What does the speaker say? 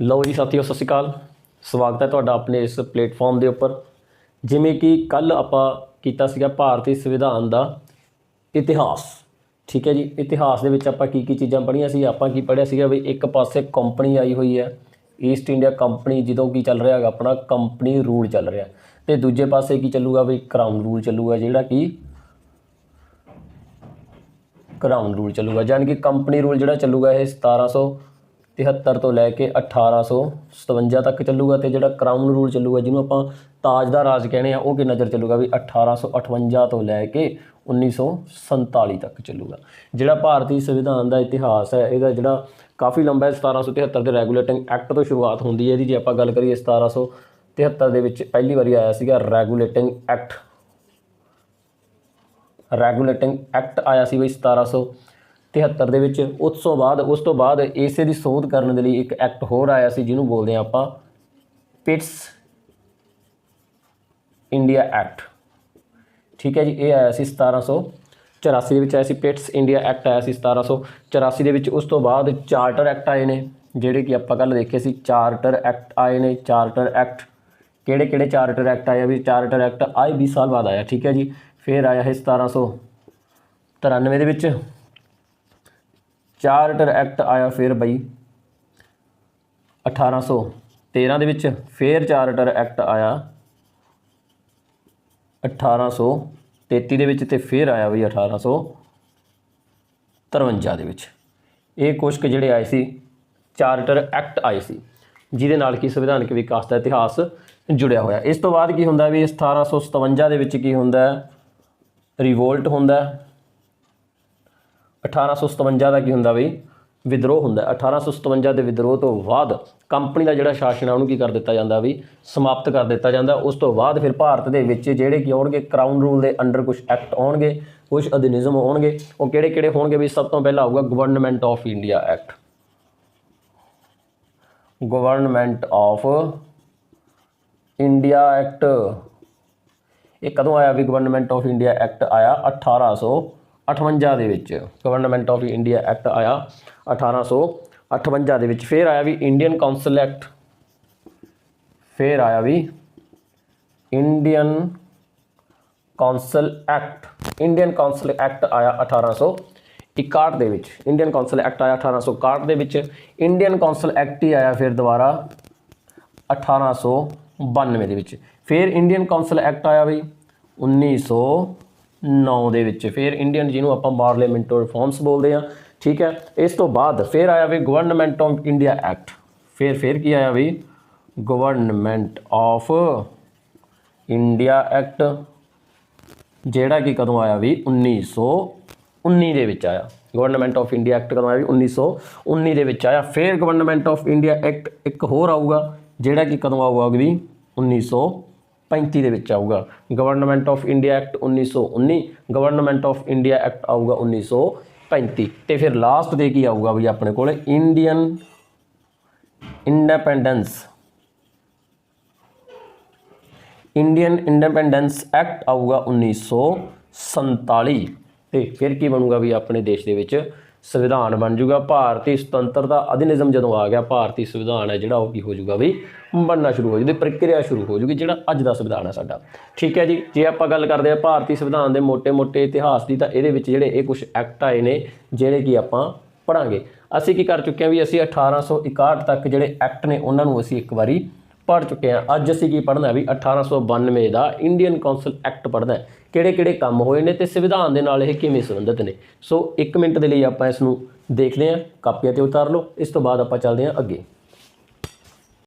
ਲਓ ਜੀ ਸਾਥੀਓ, ਸਤਿ ਸ਼੍ਰੀ ਅਕਾਲ। ਸਵਾਗਤ ਹੈ ਤੁਹਾਡਾ ਆਪਣੇ ਇਸ ਪਲੇਟਫਾਰਮ ਦੇ ਉੱਪਰ। ਜਿਵੇਂ ਕਿ ਕੱਲ ਆਪਾਂ ਕੀਤਾ ਸੀਗਾ ਭਾਰਤੀ ਸੰਵਿਧਾਨ ਦਾ ਇਤਿਹਾਸ। ਠੀਕ ਹੈ ਜੀ, ਇਤਿਹਾਸ ਦੇ ਵਿੱਚ ਆਪਾਂ ਕੀ ਕੀ ਚੀਜ਼ਾਂ ਪੜ੍ਹੀਆਂ ਸੀ, ਆਪਾਂ ਕੀ ਪੜ੍ਹਿਆ ਸੀਗਾ ਵੀ ਇੱਕ ਪਾਸੇ ਕੰਪਨੀ ਆਈ ਹੋਈ ਹੈ ਈਸਟ ਇੰਡੀਆ ਕੰਪਨੀ ਜਦੋਂ ਕੀ ਚੱਲ ਰਿਹਾ ਹੈਗਾ, ਆਪਣਾ ਕੰਪਨੀ ਰੂਲ ਚੱਲ ਰਿਹਾ। ਤੇ ਦੂਜੇ ਪਾਸੇ ਕੀ ਚੱਲੂਗਾ ਵੀ ਕਰਾਊਨ ਰੂਲ ਚੱਲੂਗਾ, ਜਿਹੜਾ ਕਿ ਕਰਾਊਨ ਰੂਲ ਚੱਲੂਗਾ, ਯਾਨੀ ਕਿ ਕੰਪਨੀ ਰੂਲ ਜਿਹੜਾ ਚੱਲੂਗਾ ਇਹ 1773 ਤੋਂ ਲੈ ਕੇ 1857 ਤੱਕ ਚੱਲੂਗਾ ਤੇ ਜਿਹੜਾ ਕਰਾਊਨ ਰੂਲ ਚੱਲੂਗਾ, ਜਿਹਨੂੰ ਆਪਾਂ ਤਾਜ ਦਾ ਰਾਜ ਕਹਿੰਦੇ ਆ ਉਹ ਕਿੰਨਾ ਚਿਰ ਚੱਲੂਗਾ ਵੀ 1858 ਤੋਂ ਲੈ ਕੇ 1947 ਤੱਕ ਚੱਲੂਗਾ। ਜਿਹੜਾ ਭਾਰਤੀ ਸੰਵਿਧਾਨ ਦਾ ਇਤਿਹਾਸ ਹੈ, ਇਹਦਾ ਜਿਹੜਾ ਕਾਫੀ ਲੰਬਾ ਹੈ 1773 ਦੇ ਰੈਗੂਲੇਟਿੰਗ ਐਕਟ ਤੋਂ ਸ਼ੁਰੂਆਤ ਹੁੰਦੀ ਹੈ ਇਹਦੀ। ਜੇ ਆਪਾਂ ਗੱਲ ਕਰੀਏ 1773 ਦੇ ਵਿੱਚ ਪਹਿਲੀ ਵਾਰੀ ਆਇਆ ਸੀਗਾ ਰੈਗੂਲੇਟਿੰਗ ਐਕਟ। ਰੈਗੂਲੇਟਿੰਗ ਐਕਟ ਆਇਆ ਸੀ ਬਈ 1773 ਦੇ ਵਿੱਚ। ਉਸ ਤੋਂ ਬਾਅਦ, ਉਸ ਤੋਂ ਬਾਅਦ ਇਸੇ ਦੀ ਸੋਧ ਕਰਨ ਦੇ ਲਈ ਇੱਕ ਐਕਟ ਹੋਰ ਆਇਆ ਸੀ, ਜਿਹਨੂੰ ਬੋਲਦੇ ਆ ਆਪਾਂ ਪਿਟਸ ਇੰਡੀਆ ਐਕਟ। ਠੀਕ ਹੈ ਜੀ, ਇਹ ਆਇਆ ਸੀ 1784 ਦੇ ਵਿੱਚ ਆਇਆ ਸੀ, ਪਿਟਸ ਇੰਡੀਆ ਐਕਟ ਆਇਆ ਸੀ 1784 ਦੇ ਵਿੱਚ। ਉਸ ਤੋਂ ਬਾਅਦ ਚਾਰਟਰ ਐਕਟ ਆਏ ਨੇ, ਜਿਹੜੇ ਕਿ ਆਪਾਂ ਕੱਲ ਦੇਖੇ ਸੀ, ਚਾਰਟਰ ਐਕਟ ਆਏ ਨੇ, ਚਾਰਟਰ ਐਕਟ, ਕਿਹੜੇ ਕਿਹੜੇ ਚਾਰਟਰ ਐਕਟ ਆਏ ਵੀ ਚਾਰਟਰ ਐਕਟ ਆਏ 20 ਸਾਲ ਬਾਅਦ ਆਇਆ, ਠੀਕ ਹੈ ਜੀ। ਫਿਰ ਆਇਆ ਹੈ 1793 ਦੇ ਵਿੱਚ। ਚਾਰਟਰ ਐਕਟ ਆਇਆ ਫਿਰ ਬਈ। 1813 ਦੇ ਵਿੱਚ ਫਿਰ ਚਾਰਟਰ ਐਕਟ ਆਇਆ। 1833 ਦੇ ਵਿੱਚ ਤੇ ਫਿਰ ਆਇਆ ਬਈ 1853 ਦੇ ਵਿੱਚ। ਇਹ ਕੁਝ ਕੁ ਜਿਹੜੇ ਆਏ ਸੀ ਚਾਰਟਰ ਐਕਟ ਆਏ ਸੀ, ਜਿਹਦੇ ਨਾਲ ਕੀ ਸੰਵਿਧਾਨਕ ਵਿਕਾਸ ਦਾ ਇਤਿਹਾਸ ਜੁੜਿਆ ਹੋਇਆ। ਇਸ ਤੋਂ ਬਾਅਦ ਕੀ ਹੁੰਦਾ ਵੀ 1757 ਦੇ ਵਿੱਚ ਕੀ ਹੁੰਦਾ ਰਿਵੋਲਟ ਹੁੰਦਾ। 1857 ਦਾ ਕੀ ਹੁੰਦਾ ਬਈ? ਵਿਦਰੋਹ ਹੁੰਦਾ ਹੈ। 1857 ਦੇ ਵਿਦਰੋਹ ਤੋਂ ਬਾਅਦ ਕੰਪਨੀ ਦਾ ਜਿਹੜਾ ਸ਼ਾਸਨ ਆ, ਉਹਨੂੰ ਕੀ ਕਰ ਦਿੱਤਾ ਜਾਂਦਾ ਵੀ ਸਮਾਪਤ ਕਰ ਦਿੱਤਾ ਜਾਂਦਾ। ਉਸ ਤੋਂ ਬਾਅਦ ਫਿਰ ਭਾਰਤ ਦੇ ਵਿੱਚ ਜਿਹੜੇ ਕੀ ਆਉਣਗੇ? ਕਰਾਊਨ ਰੂਲ ਦੇ ਅੰਡਰ ਕੁਝ ਐਕਟ ਆਉਣਗੇ ਕੁਝ ਅਧਿਨਿਯਮ ਆਉਣਗੇ। ਉਹ ਕਿਹੜੇ ਕਿਹੜੇ ਹੋਣਗੇ ਵੀ ਸਭ ਤੋਂ ਪਹਿਲਾਂ ਆਊਗਾ government of India act government of India act ਇਹ ਕਦੋਂ ਆਇਆ ਵੀ ਗਵਰਨਮੈਂਟ ਆਫ ਇੰਡੀਆ ਐਕਟ ਆਇਆ 1858 ਦੇ ਵਿੱਚ ਗਵਰਨਮੈਂਟ ਆਫ ਇੰਡੀਆ ਐਕਟ ਆਇਆ 1858 ਦੇ ਵਿੱਚ। ਫਿਰ ਆਇਆ ਵੀ ਇੰਡੀਅਨ ਕਾਉਂਸਲ ਐਕਟ ਫਿਰ ਆਇਆ ਵੀ Indian council act Indian council act ਆਇਆ 1861 ਦੇ ਵਿੱਚ। ਇੰਡੀਅਨ ਕਾਉਂਸਲ ਐਕਟ ਆਇਆ 1861 ਦੇ ਵਿੱਚ। ਇੰਡੀਅਨ ਕਾਉਂਸਲ ਐਕਟ ਹੀ ਆਇਆ ਫਿਰ ਦੁਬਾਰਾ 1892 ਦੇ ਵਿੱਚ। ਫਿਰ ਇੰਡੀਅਨ ਕਾਉਂਸਲ ਐਕਟ ਆਇਆ ਬਈ 1909 ਦੇ ਵਿੱਚ। ਫਿਰ ਇੰਡੀਅਨ ਜਿਹਨੂੰ ਆਪਾਂ ਪਾਰਲੀਮੈਂਟੋ ਰਿਫਾਰਮਸ ਬੋਲਦੇ ਆ ਠੀਕ ਹੈ? ਇਸ ਤੋਂ ਬਾਅਦ ਫਿਰ ਆਇਆ ਵੀ ਗਵਰਨਮੈਂਟ ਆਫ ਇੰਡੀਆ ਐਕਟ ਫਿਰ ਫਿਰ ਕੀ ਆਇਆ ਵੀ? ਗਵਰਨਮੈਂਟ ਆਫ ਇੰਡੀਆ ਐਕਟ ਜਿਹੜਾ ਕਿ ਕਦੋਂ ਆਇਆ ਵੀ? 1919 ਦੇ ਵਿੱਚ ਆਇਆ। ਗਵਰਨਮੈਂਟ ਆਫ ਇੰਡੀਆ ਐਕਟ ਕਦੋਂ ਆਇਆ ਵੀ? 1919 ਦੇ ਵਿੱਚ ਆਇਆ। ਫਿਰ ਗਵਰਨਮੈਂਟ ਆਫ ਇੰਡੀਆ ਐਕਟ ਇੱਕ ਹੋਰ ਆਊਗਾ, ਜਿਹੜਾ ਕਿ ਕਦੋਂ ਆਊਗਾ ਵੀ? 1935 ਦੇ ਵਿੱਚ ਆਊਗਾ। Government of India act 1919 government of India act ਆਊਗਾ 1935 ਤੇ ਫਿਰ ਲਾਸਟ ਦੇ ਕੀ ਆਊਗਾ ਵੀ ਆਪਣੇ ਕੋਲ? Indian independence Indian independence act ਆਊਗਾ 1947 ਤੇ ਫਿਰ ਕੀ ਬਣੂਗਾ ਵੀ ਆਪਣੇ ਦੇਸ਼ ਦੇ ਵਿੱਚ? ਸੰਵਿਧਾਨ ਬਣ ਜੂਗਾ। ਭਾਰਤੀ ਸੁਤੰਤਰਤਾ ਅਧਿਨਿਯਮ ਜਦੋਂ ਆ ਗਿਆ, ਭਾਰਤੀ ਸੰਵਿਧਾਨ ਹੈ ਜਿਹੜਾ, ਉਹ ਕੀ ਹੋ ਜਾਊਗਾ ਵੀ ਬਣਨਾ ਸ਼ੁਰੂ ਹੋ ਜੂਗੀ ਪ੍ਰਕਿਰਿਆ ਸ਼ੁਰੂ ਹੋ ਜੂਗੀ, ਜਿਹੜਾ ਅੱਜ ਦਾ ਸੰਵਿਧਾਨ ਹੈ ਸਾਡਾ। ਠੀਕ ਹੈ ਜੀ, ਜੇ ਆਪਾਂ ਗੱਲ ਕਰਦੇ ਆ ਭਾਰਤੀ ਸੰਵਿਧਾਨ ਦੇ ਮੋٹے-ਮੋٹے ਇਤਿਹਾਸ ਦੀ, ਤਾਂ ਇਹਦੇ ਵਿੱਚ ਜਿਹੜੇ ਇਹ ਕੁਝ ਐਕਟ ਆਏ ਨੇ, ਜਿਹੜੇ ਕਿ ਆਪਾਂ ਪੜਾਂਗੇ ਅਸੀਂ ਕੀ ਕਰ ਚੁੱਕੇ ਆ ਵੀ ਅਸੀਂ 1861 ਤੱਕ ਜਿਹੜੇ ਐਕਟ ਨੇ, ਉਹਨਾਂ ਨੂੰ ਅਸੀਂ ਇੱਕ ਵਾਰੀ ਪੜ ਚੁੱਕੇ ਹਾਂ। ਅੱਜ ਅਸੀਂ ਕੀ ਪੜ੍ਹਨਾ ਵੀ 1892 ਦਾ ਇੰਡੀਅਨ ਕਾਉਂਸਲ ਐਕਟ ਪੜ੍ਹਨਾ ਹੈ। ਕਿਹੜੇ ਕਿਹੜੇ ਕੰਮ ਹੋਏ ਨੇ ਤੇ ਸੰਵਿਧਾਨ ਦੇ ਨਾਲ ਇਹ ਕਿਵੇਂ ਸੰਬੰਧਿਤ ਨੇ? ਸੋ 1 ਮਿੰਟ ਦੇ ਲਈ ਆਪਾਂ ਇਸ ਨੂੰ ਦੇਖਦੇ ਹਾਂ, ਕਾਪੀਆਂ ਤੇ ਉਤਾਰ ਲਓ। ਇਸ ਤੋਂ ਬਾਅਦ ਆਪਾਂ ਚੱਲਦੇ ਹਾਂ ਅੱਗੇ।